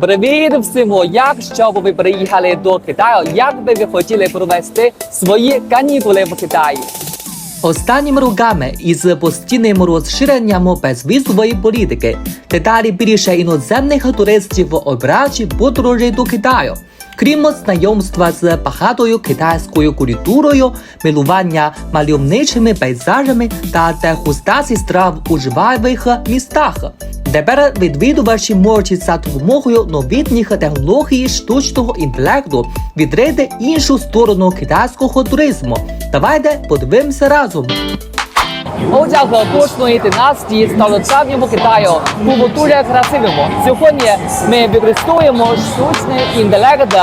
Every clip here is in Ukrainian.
Привіт всім! Як щоб ви приїхали до Китаю? Як би ви хотіли провести свої канікули в Китаї? Останніми роками із постійним розширенням безвізової політики дедалі більше іноземних туристів обирають подорожі до Китаю. Крім знайомства з багатою китайською культурою, милування мальовничими пейзажами та дегустації страв у жвавих містах. Тепер відвідувачі можуть за допомогою новітніх технологій штучного інтелекту відрити іншу сторону китайського туризму. Давайте подивимося разом. Одяг кожної династії став давньому Китаю був дуже красивим. Сьогодні ми використовуємо штучний інтелект,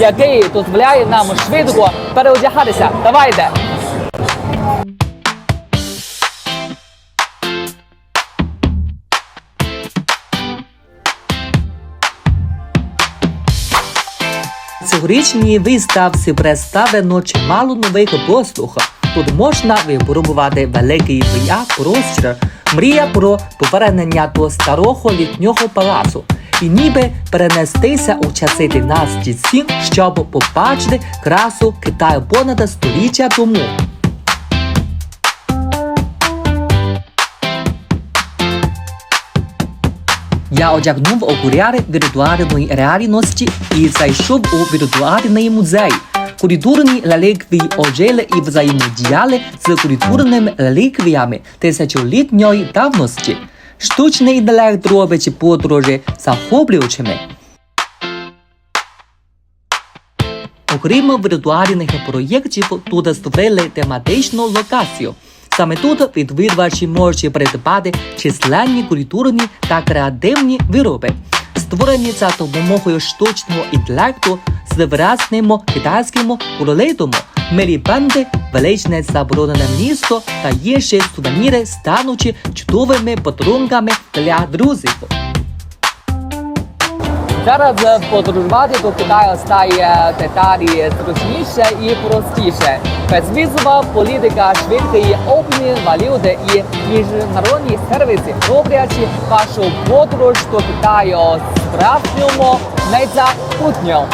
який дозволяє нам швидко переодягатися. Давайте. Цьогорічній виставці представлено чимало нових послуг. Тут можна випробувати великий VR-простір, мрія про повернення до старого літнього палацу. І ніби перенестися у часи династії Цін, щоб побачити красу Китаю понад століття тому. Я одягнув окуляри віртуальної реальності і зайшов у віртуальний музей. Культурні реліквії ожили і взаємодіяли з культурними реліквіями тисячолітньої давності. Штучний інтелект робить подорожі захоплюючими. Окрім віртуальних проєктів, тут створили тематичну локацію. Саме тут відвідувачі можуть придбати численні культурні та креативні вироби, створені за допомогою штучного інтелекту з виразним китайським куролитом, Милі бенди, величне заборонене місто та інші сувеніри стануть чудовими подарунками для друзів. Зараз подорожувати до Китаю стає деталі зручніше і простіше. Безвізова політика, швидкий обмін валюти і міжнародні сервіси роблять вашу подорож до Китаю справжньому незабутньою.